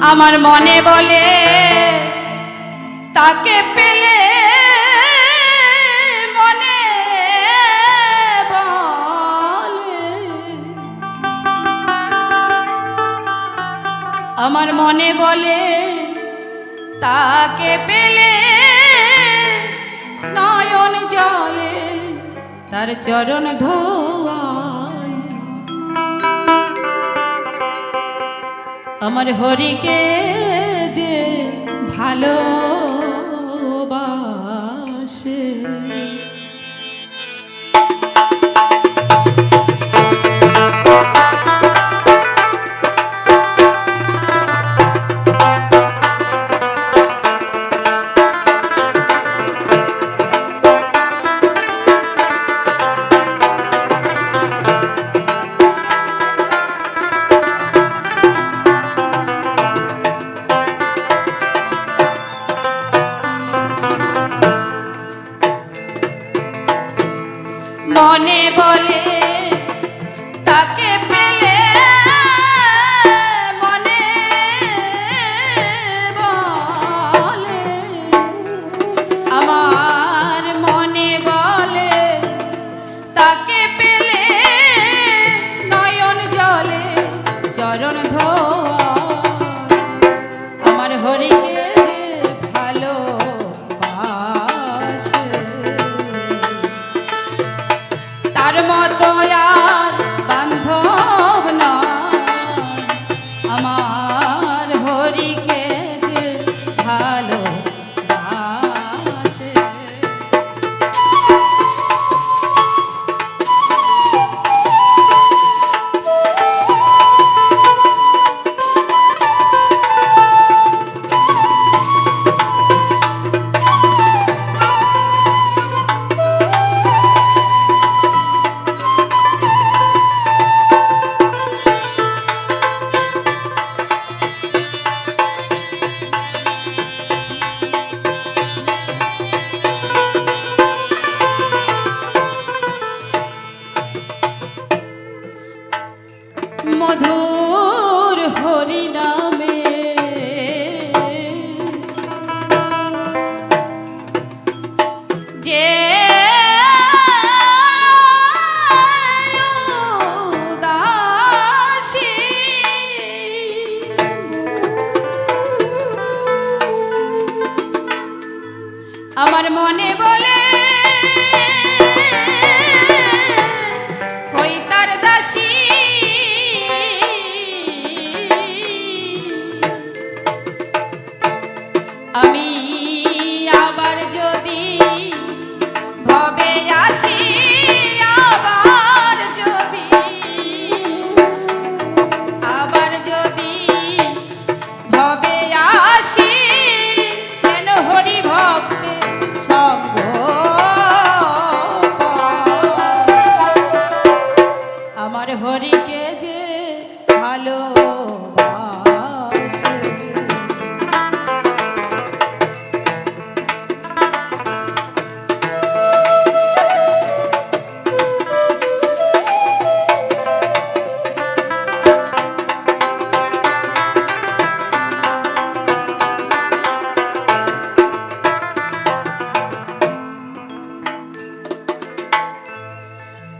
আমার মনে বলে, তাকে পেলে মনে আমার মনে বলে, তাকে পেলে নয়ন জলে, তার চরণ ধোয়া আমার হরিকে যে ভালো চরণ মধুর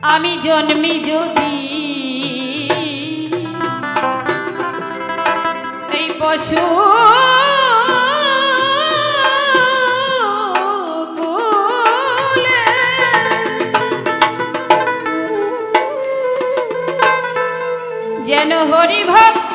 আমি জন্মি যদি এই পশু যেন হরিভক্ত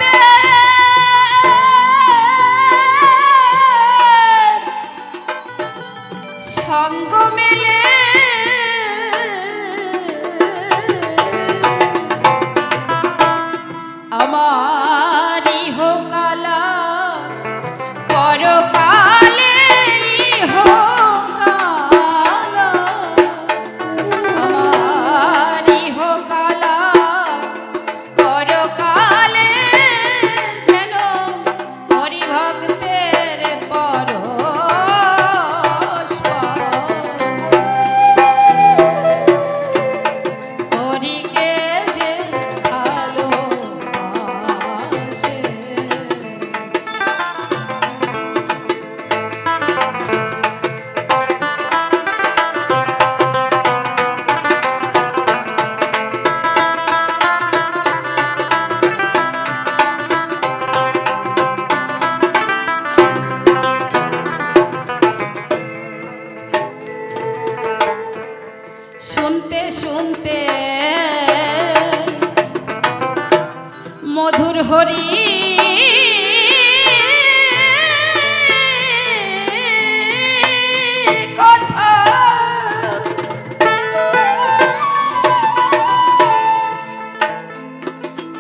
শুনতে। মধুর হরি।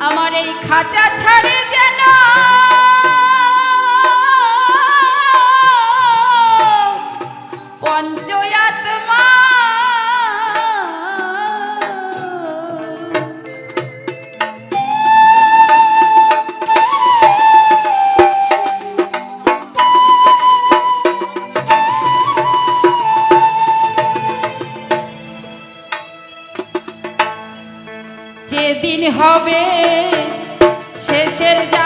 আমার এই খাঁচা পঞ্চয়া হবে শেষের যা